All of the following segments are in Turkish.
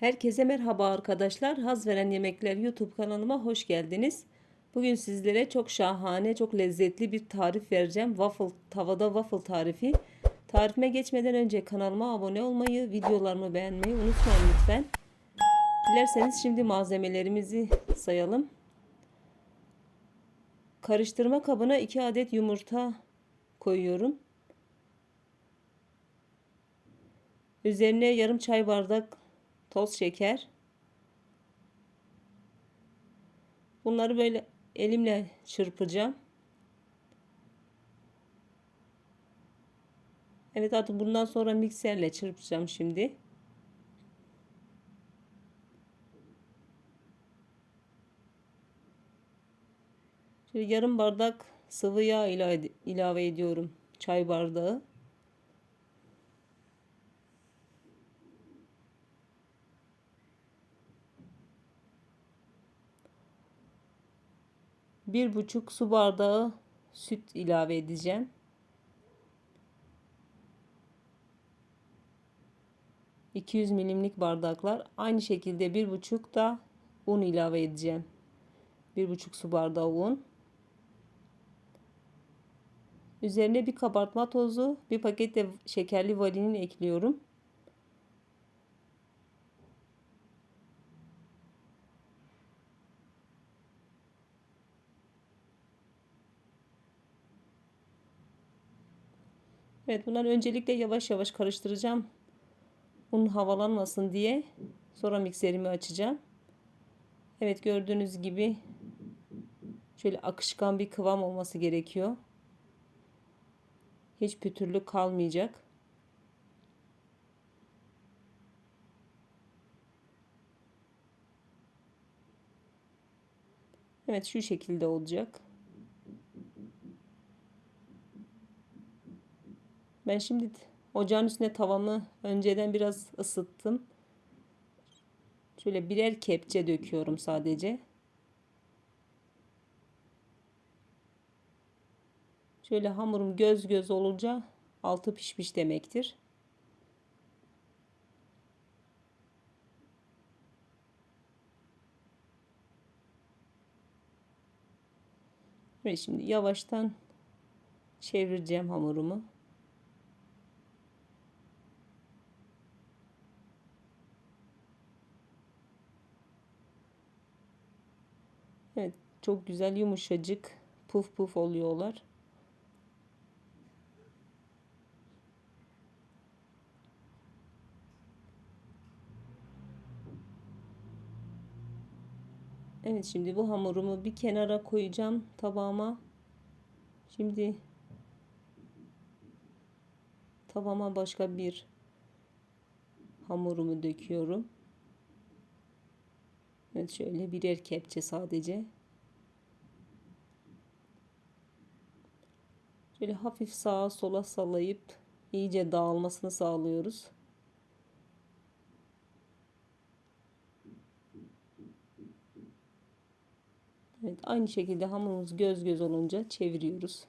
Herkese merhaba arkadaşlar. Haz veren yemekler YouTube kanalıma hoş geldiniz. Bugün sizlere çok şahane, çok lezzetli bir tarif vereceğim. Waffle, tavada waffle tarifi. Tarifime geçmeden önce kanalıma abone olmayı, videolarımı beğenmeyi unutmayın lütfen. Dilerseniz şimdi malzemelerimizi sayalım. Karıştırma kabına 2 adet yumurta koyuyorum. Üzerine yarım çay bardak toz şeker. Bunları böyle elimle çırpacağım. Evet artık bundan sonra mikserle çırpacağım şimdi. Şöyle yarım bardak sıvı yağ ilave ediyorum. Çay bardağı. Bir buçuk su bardağı süt ilave edeceğim. ...200 milimlik bardaklar... ...aynı şekilde bir buçuk da... ...un ilave edeceğim. Bir buçuk su bardağı un. Üzerine bir kabartma tozu... ...bir paket de şekerli vanilin ekliyorum. Evet bunları öncelikle yavaş yavaş karıştıracağım. Un havalanmasın diye. Sonra mikserimi açacağım. Evet gördüğünüz gibi şöyle akışkan bir kıvam olması gerekiyor. Hiç pütürlük kalmayacak. Evet şu şekilde olacak. Ben şimdi ocağın üstüne tavamı önceden biraz ısıttım. Şöyle birer kepçe döküyorum sadece. Şöyle hamurum göz göz olunca altı pişmiş demektir. Ve şimdi yavaştan çevireceğim hamurumu. Evet çok güzel yumuşacık puf puf oluyorlar. Evet şimdi bu hamurumu bir kenara koyacağım tabağıma. Şimdi tavama başka bir hamurumu döküyorum. Evet şöyle birer kepçe sadece. Şöyle hafif sağa sola sallayıp iyice dağılmasını sağlıyoruz. Evet aynı şekilde hamurumuz göz göz olunca çeviriyoruz.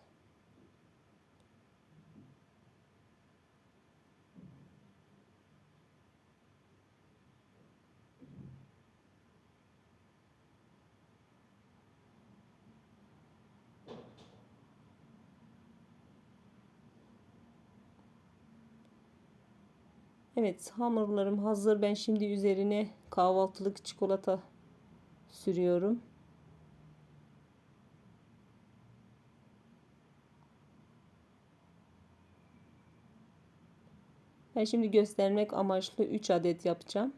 Evet hamurlarım hazır. Ben şimdi üzerine kahvaltılık çikolata sürüyorum. Ben şimdi göstermek amaçlı 3 adet yapacağım.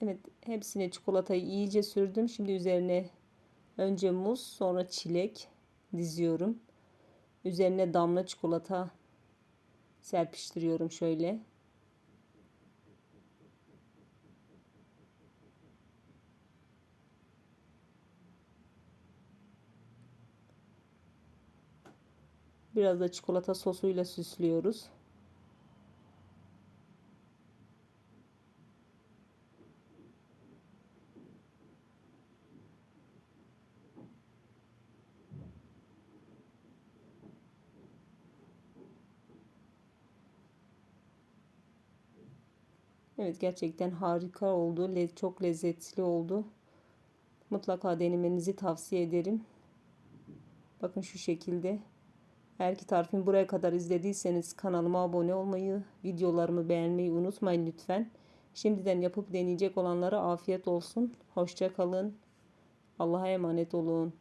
Evet hepsine çikolatayı iyice sürdüm. Şimdi üzerine önce muz sonra çilek diziyorum. Üzerine damla çikolata serpiştiriyorum şöyle. Biraz da çikolata sosuyla süslüyoruz. Evet gerçekten harika oldu. Le- Çok lezzetli oldu. Mutlaka denemenizi tavsiye ederim. Bakın şu şekilde. Eğer ki tarifimi buraya kadar izlediyseniz kanalıma abone olmayı, videolarımı beğenmeyi unutmayın lütfen. Şimdiden yapıp deneyecek olanlara afiyet olsun. Hoşça kalın. Allah'a emanet olun.